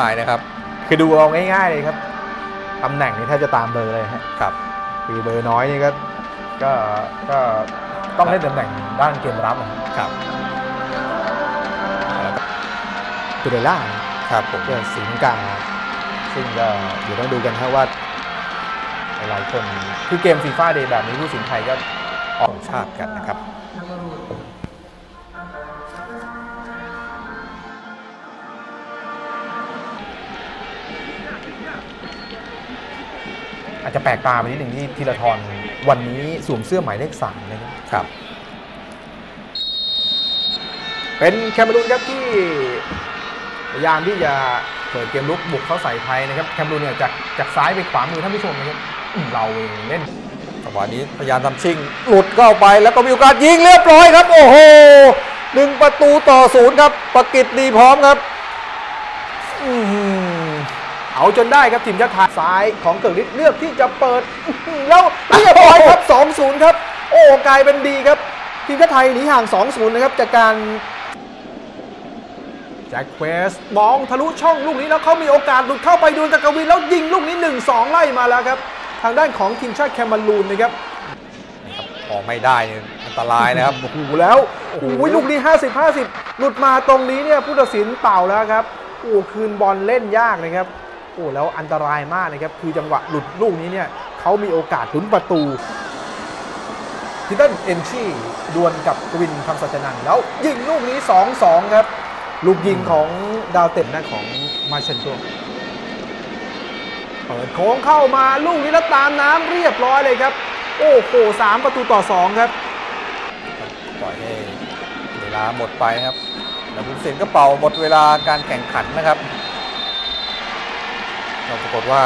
ตายนะครับ คือดูเอาง่ายๆเลยครับตำแหน่งนี้ถ้าจะตามเบอร์เลยฮะครับ คือเบอร์น้อยนี่ก็ก็ก็ต้องเล่นตำแหน่งด้านเกมรับนะครับครับตุเรล่าครับผมเพื่อสีลังกาซึ่งก็เดี๋ยวต้องดูกันครับว่าหลายๆคน คือเกมฟีฟ่าเดย์แบบนี้ผู้สินไทยก็ออกชาติกันนะครับ อาจจะแปลกตาไปนิดหนึ่งที่ธีรทรวันนี้สวมเสื้อหมายเลขสามนะครับครับ เป็นแคเมรูนครับที่พยายามที่จะเปิดเกมลุกบุกเข้าใส่ไทยนะครับแคเมรูนเนี่ยจากจากซ้ายไปขวามือท่านผู้ชมนะครับอืมเราเองเล่นจังหวะนี้พยายามทำชิง หลุดเข้าไปแล้วก็มีโอกาสยิงเรียบร้อยครับ โอ้โหหนึ่งประตูต่อศูนย์ครับประกิตดีพร้อมครับอื้อหือ เอาจนได้ครับทีมชาติไทยซ้ายของเกิกฤทธิ์เลือกที่จะเปิดอื้อหือแล้วเรียบร้อยครับ2-0 ครับ โอ้กลายเป็นดีครับ ทีมชาติไทยหนีห่าง 2-0 นะครับจากการแจ็คเควสมองทะลุช่องลูกนี้แล้วเขามีโอกาสหลุดเข้าไปดูจักรวินแล้วยิงลูกนี้ 1-2 ไล่มาแล้วครับ ทางด้านของทีมชาติแคเมารูนนะครับครับออกไม่ได้เนี่ยอันตรายนะครับโอ้โหแล้วโอ้โหลูกนี้ 50 50 หลุดมาตรงนี้เนี่ยผู้ตัดสินเป่าแล้วครับโอ้คืนบอลเล่นยากนะครับ โอ้แล้วอันตรายมากนะครับ คือจังหวะหลุดลูกนี้เนี่ยเขามีโอกาสลุ้นประตูทิตันเอนชีดวลกับกวินคำสัจนันท์แล้วยิงลูกนี้ 2-2 ครับ ลูกยิงของดาวเต็มนะของมาเชนโตเปิดโค้งเข้ามาลูกนี้แล้วตามน้ำเรียบร้อยเลยครับ โอ้โหสามประตูต่อสองครับปล่อยให้เวลาหมดไปครับแล้วบุญเซนก็เป่าหมดเวลาการแข่งขันนะครับ เราปรากฏว่า